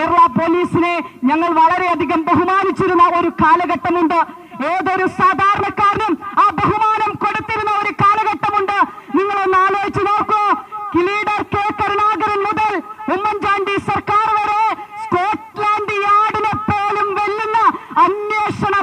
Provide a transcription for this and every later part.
കേരള പോലീസിനെ ഞങ്ങൾ വളരെയധികം ബഹുമാനിച്ചിരുന്ന ഒരു കാലഘട്ടമുണ്ട്. ഏതൊരു സാധാരണക്കാരനും ആ ബഹുമാനം കൊടുത്തിരുന്ന ഒരു കാലഘട്ടമുണ്ട്. നിങ്ങൾ ഒന്ന് ആലോചിച്ചു നോക്കൂ. ലീഡർ കെ കരുണാകരൻ മുതൽ ഉമ്മൻചാണ്ടി സർക്കാർ വരെ സ്കോട്ട്ലാൻഡ് യാർഡിനെ പോലും വെല്ലുന്ന അന്വേഷണ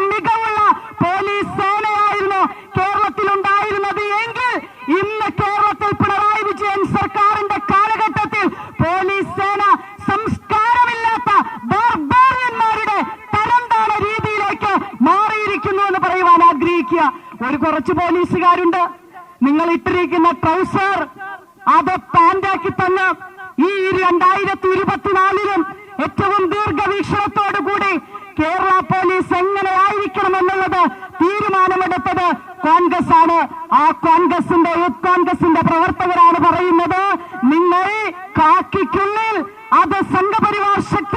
ആഗ്രഹിക്കുക ഒരു കുറച്ച് പോലീസുകാരുണ്ട്. നിങ്ങൾ ഇട്ടിരിക്കുന്ന ട്രൗസർ അത് പാൻഡാക്കി തന്ന് ഈ രണ്ടായിരത്തി ഇരുപത്തിനാലിലും ഏറ്റവും ദീർഘവീക്ഷണത്തോടു കൂടി കേരള പോലീസ് എങ്ങനെ ആയിരിക്കണം എന്നുള്ളത് തീരുമാനമെടുത്തത് കോൺഗ്രസ് ആണ് ആ കോൺഗ്രസിന്റെ യൂത്ത് കോൺഗ്രസിന്റെ പ്രവർത്തകരാണ് പറയുന്നത് നിങ്ങൾ കാക്കിക്കുള്ളിൽ അത് സംഘപരിവാർ ശക്തികളുടെ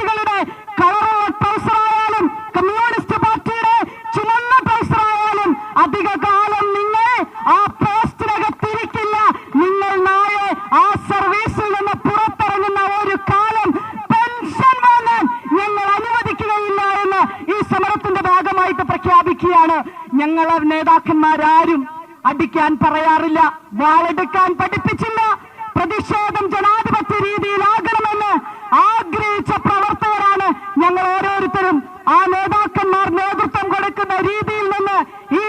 പ്രഖ്യാപിക്കുകയാണ്. ഞങ്ങളെ നേതാക്കന്മാരാരും അടിക്കാൻ പറയാറില്ല വാളെടുക്കാൻ പഠിപ്പിച്ചില്ല. പ്രതിഷേധം ജനാധിപത്യ രീതിയിലാകണമെന്ന് ആഗ്രഹിച്ച പ്രവർത്തകരാണ് ഞങ്ങൾ ഓരോരുത്തരും. ആ നേതാക്കന്മാർ നേതൃത്വം കൊടുക്കുന്ന രീതിയിൽ നിന്ന് ഈ